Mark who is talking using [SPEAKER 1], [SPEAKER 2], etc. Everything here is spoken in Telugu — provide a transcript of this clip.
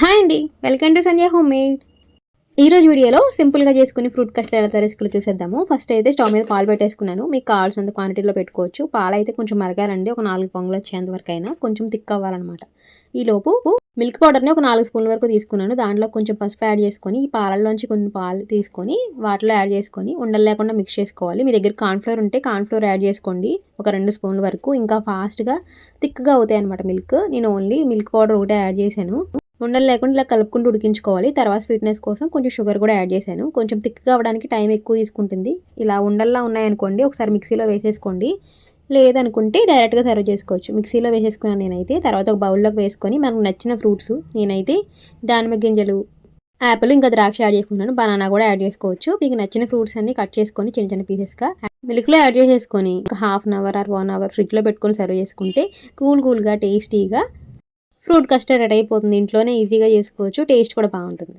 [SPEAKER 1] హాయ్ అండి welcome to Sanjay home made ఈరోజు వీడియోలో సింపుల్గా చేసుకుని ఫ్రూట్ కస్టర్డ్ ఎలా తయారు చూసేద్దాము. ఫస్ట్ అయితే స్టవ్ మీద పాలు పెట్టేసుకున్నాను. మీకు కావాల్సినంత క్వాంటిటీలో పెట్టుకోవచ్చు. పాలు అయితే కొంచెం మరగాలండి ఒక నాలుగు పొంగులు వచ్చేంత వరకు అయినా కొంచెం థిక్ అవ్వాలన్నమాట. ఈ లోపు మిల్క్ పౌడర్ని ఒక నాలుగు స్పూన్ల వరకు తీసుకున్నాను. దాంట్లో కొంచెం పసుపు యాడ్ చేసుకొని ఈ పాలల్లోంచి కొన్ని పాలు తీసుకొని వాటిలో యాడ్ చేసుకొని ఉండలు లేకుండా మిక్స్ చేసుకోవాలి. మీ దగ్గర కార్న్ఫ్లోర్ ఉంటే కార్న్ఫ్లోర్ యాడ్ చేసుకోండి. ఒక రెండు స్పూన్ల వరకు. ఇంకా ఫాస్ట్గా థిక్గా అవుతాయి అనమాట మిల్క్ నేను ఓన్లీ మిల్క్ పౌడర్ ఒకటే యాడ్ చేశాను. ఉండలు లేకుండా ఇలా కలుపుకుంటూ ఉడికించుకోవాలి. తర్వాత స్వీట్నెస్ కోసం కొంచెం షుగర్ కూడా యాడ్ చేశాను. కొంచెం థిక్గా అవ్వడానికి టైం ఎక్కువ తీసుకుంటుంది. ఇలా ఉండల్లా ఉన్నాయనుకోండి ఒకసారి మిక్సీలో వేసేసుకోండి. లేదనుకుంటే డైరెక్ట్గా సర్వ్ చేసుకోవచ్చు. మిక్సీలో వేసేసుకున్నాను నేనైతే. తర్వాత ఒక బౌల్లోకి వేసుకొని మనకు నచ్చిన ఫ్రూట్స్ నేనైతే దానిమ్మ గింజలు యాపిల్ ఇంకా ద్రాక్ష యాడ్ చేసుకున్నాను. బనానా కూడా యాడ్ చేసుకోవచ్చు. మీకు నచ్చిన ఫ్రూట్స్ అన్ని కట్ చేసుకొని చిన్న చిన్న పీసెస్గా మిల్క్లో యాడ్ చేసేసుకొని ఒక half an hour or one hour ఫ్రిడ్జ్లో పెట్టుకొని సర్వ్ చేసుకుంటే కూల్ కూల్గా టేస్టీగా ఫ్రూట్ కస్టర్డ్ రెడీ అయిపోతుంది. ఇంట్లోనే ఈజీగా చేసుకోవచ్చు. టేస్ట్ కూడా బాగుంటుంది.